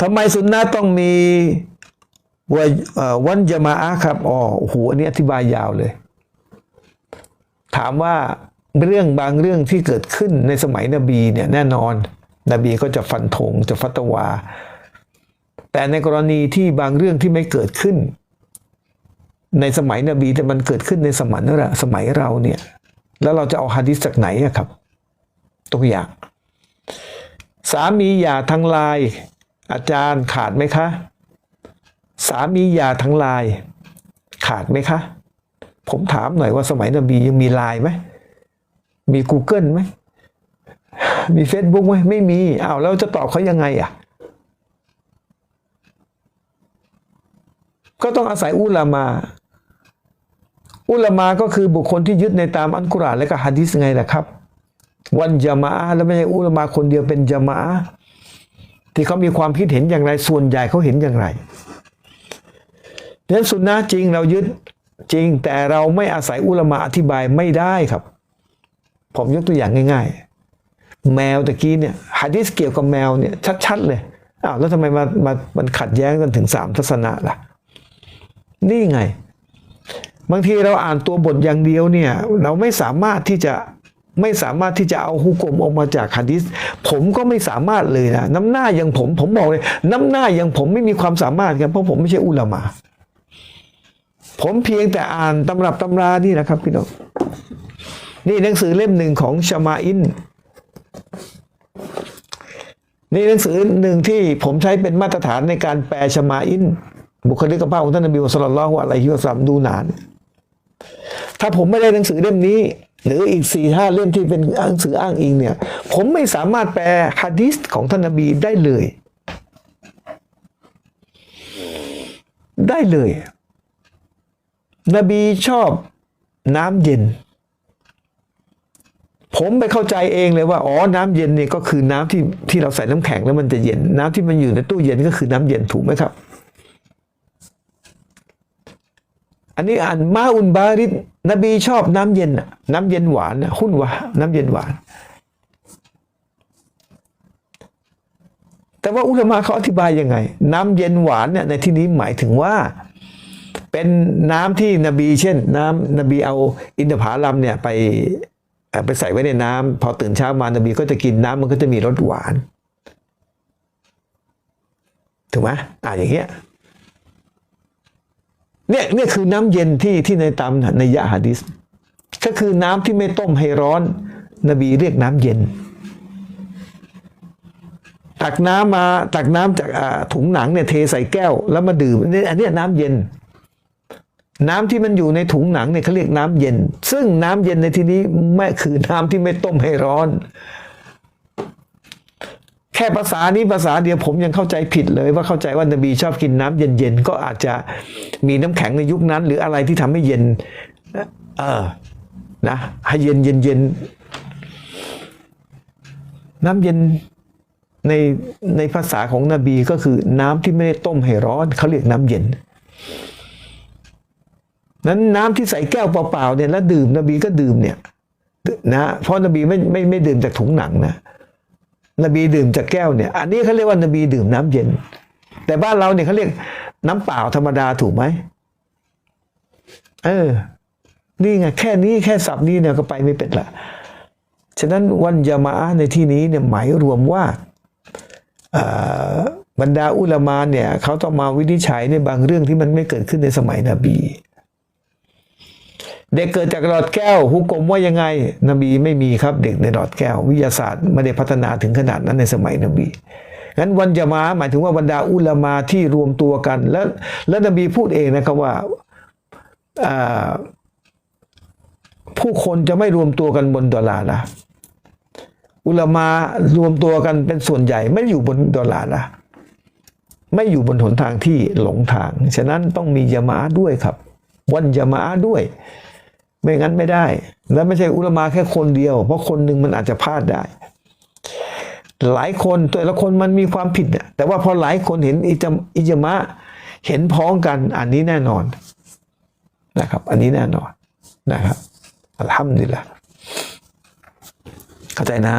ทำไมสุนนะต้องมีวันเอ่อวันจะมาอะครับอ๋อโอ้โหอันนี้อธิบายยาวเลย ถามว่าเรื่องบางเรื่องที่เกิดขึ้นในสมัยนบีเนี่ยแน่นอน นบีก็จะฟันธงจะฟัตวา แต่ในกรณีที่บางเรื่องที่ไม่เกิดขึ้น ในสมัยนบีแต่มันเกิดขึ้นในสมัยนั่นแหละสมัยเราเนี่ย แล้วเราจะเอาฮะดิษจากไหนอะครับ ตัวอย่าง สามีหย่าทางไลาย อาจารย์ขาดไหมคะ สามีย่าทางลาย ขาดไหมคะ ผมถามหน่อยว่าสมัยนบียังมีไลน์ไหมมี Google ไหมมี Facebook ไหมไม่มีอ้าวแล้วจะตอบเขายังไงอะ ก็ต้องอาศัยอุลามา อุลามาก็คือบุคคลที่ยึดในตามอันกุรอานและก็ฮะดิษไงล่ะครับ วันจามะแล้วไม่ใช่อุลามาคนเดียวเป็นจามะ ที่เขามีความคิดเห็นอย่างไร ส่วนใหญ่เขาเห็นอย่างไรดังนั้นสุนนะจริงเรายึดจริงแต่เราไม่อาศัยอุลมาอธิบายไม่ได้ครับ ผมยกตัวอย่างง่าย ๆ แมวตะกี้เนี่ยฮะดิษเกี่ยวกับแมวเนี่ยชัดๆเลยอ้าวแล้วทำไมมามามันขัดแย้งกันถึงสามทัศนะล่ะ นี่ไง บางทีเราอ่านตัวบทอย่างเดียวเนี่ย เราไม่สามารถที่จะ ไม่สามารถที่จะเอาฮุกลมออกมาจากฮะดิษผมก็ไม่สามารถเลยนะน้ำหน้าอย่างผม ผมบอกเลย น้ำหน้าอย่างผมไม่มีความสามารถครับเพราะผมไม่ใช่อุลามาผมเพียงแต่อ่านตำรับตำรานี่นะครับพี่น้องนี่หนังสือเล่มหนึ่งของชมาอินนี่หนังสือหนึ่งที่ผมใช้เป็นมาตรฐานในการแปลชมาอิน บุคลิกภาพของท่านนบีมุฮัมมัดศ็อลลัลลอฮุอะลัยฮิวะซัลลัมดูหนาน ถ้าผมไม่ได้หนังสือเล่มนี้ หรืออีกสี่ห้าเล่มที่เป็นหนังสืออ้างอิงเนี่ย ผมไม่สามารถแปลฮะดีษของท่านนบีได้เลย ได้เลย นบีชอบน้ำเย็น ผมไปเข้าใจเองเลยว่าอ๋อน้ำเย็นเนี่ยก็คือน้ำที่ที่เราใส่น้ำแข็งแล้วมันจะเย็น น้ำที่มันอยู่ในตู้เย็นก็คือน้ำเย็นถูกไหมครับ อันนี้อ่านมาอุนบาริดนบีชอบน้ำเย็นน่ะน้ำเย็นหวานหุ้นวะน้ำเย็นหวาน แต่ว่าอุลมะเขาอธิบายยังไง น้ำเย็นหวานเนี่ยในที่นี้หมายถึงว่า เป็นน้ำที่นบี เช่น น้ำนบีเอาอินทผลัมเนี่ยไปไปใส่ไว้ในน้ำพอตื่นเช้ามานบีก็จะกินน้ำมันก็จะมีรสหวานถูกไหมอ่าอย่างเงี้ย เนี่ยเนี่ยคือน้ำเย็นที่ที่ในตามในยะฮะดิษก็คือน้ำที่ไม่ต้มให้ร้อน นบีเรียกน้ำเย็น ตักน้ำมาตักน้ำจากอ่าถุงหนังเนี่ยเทใส่แก้ว แล้วมาดื่มเนี่ยอันเนี้ยน้ำเย็น น้ำที่มันอยู่ในถุงหนังเนี่ยเขาเรียกน้ำเย็น ซึ่งน้ำเย็นในที่นี้ไม่คือน้ำที่ไม่ต้มให้ร้อน ค่ภาษานี้ภาษาเดียวผมยังเข้าใจผิดเลยว่าเข้าใจว่านบีชอบกินน้ำเย็นๆก็อาจจะมีน้ำแข็งในยุคนั้น หรืออะไรที่ทำให้เย็น เออนะให้เย็นเย็นเย็นน้ำเย็นในในภาษาของนบีก็คือน้ำที่ไม่ได้ต้มให้ร้อนเขาเรียกน้ำเย็น นั้นน้ำที่ใส่แก้วเปล่าๆเนี่ยแล้วดื่มนบีก็ดื่มเนี่ยนะเพราะนบีไม่ไม่ไม่ดื่มจากถุงหนังนะ นบีดื่มจากแก้วเนี่ย อันนี้เขาเรียกว่านบีดื่มน้ำเย็น แต่บ้านเราเนี่ยเขาเรียกน้ำเปล่าธรรมดาถูกไหมเออ นี่ไงแค่นี้แค่สับนี้เนี่ยก็ไปไม่เป็นละ ฉะนั้นวันยามาอะในที่นี้เนี่ยหมายรวมว่าอ่อบรรดาอุลามาเนี่ยเขาต้องมาวินิจฉัยในบางเรื่องที่มันไม่เกิดขึ้นในสมัยนบี เด็กเกิดจากหลอดแก้วฮุกกลมว่ายังไง นบีไม่มีครับเด็กในหลอดแก้ว วิทยาศาสตร์ไม่ได้พัฒนาถึงขนาดนั้นในสมัยนบีงั้นวันจะมาหมายถึงว่าบรรดาอุลามาที่รวมตัวกัน แล้วแล้วนบีพูดเองนะครับว่าผู้คนจะไม่รวมตัวกันบนดอลลาร์นะอุลามารวมตัวกันเป็นส่วนใหญ่ไม่อยู่บนดอลลาร์นะไม่อยู่บนหนทางที่หลงทาง ฉะนั้นต้องมียามาด้วยครับ วันยามาด้วย ไม่งั้นไม่ได้ และไม่ใช่อุลมาแค่คนเดียว เพราะคนหนึ่งมันอาจจะพลาดได้ หลายคนแต่ละคนมันมีความผิดน่ะแต่ว่าพอหลายคนเห็นอิจมอิจามะเห็นพ้องกันอันนี้แน่นอนนะครับ อันนี้แน่นอนนะครับอัลฮัมดุลิลละเข้าใจนะ